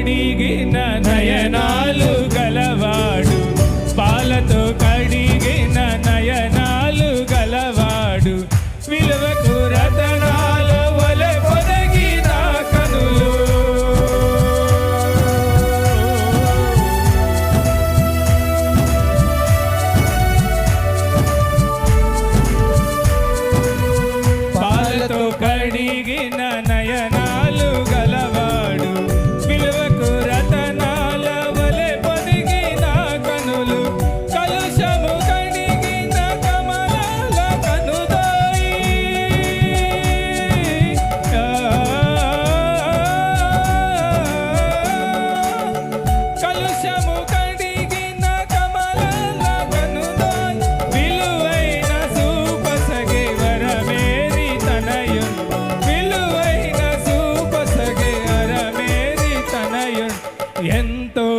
కడిగిన నయనాలు గలవాడు. పాలతో కడిగిన నయనాలు గలవాడు. విలువకు రతనాల వలె పొదగిన కనులు. పాలతో కడిగిన నయన ఎంతో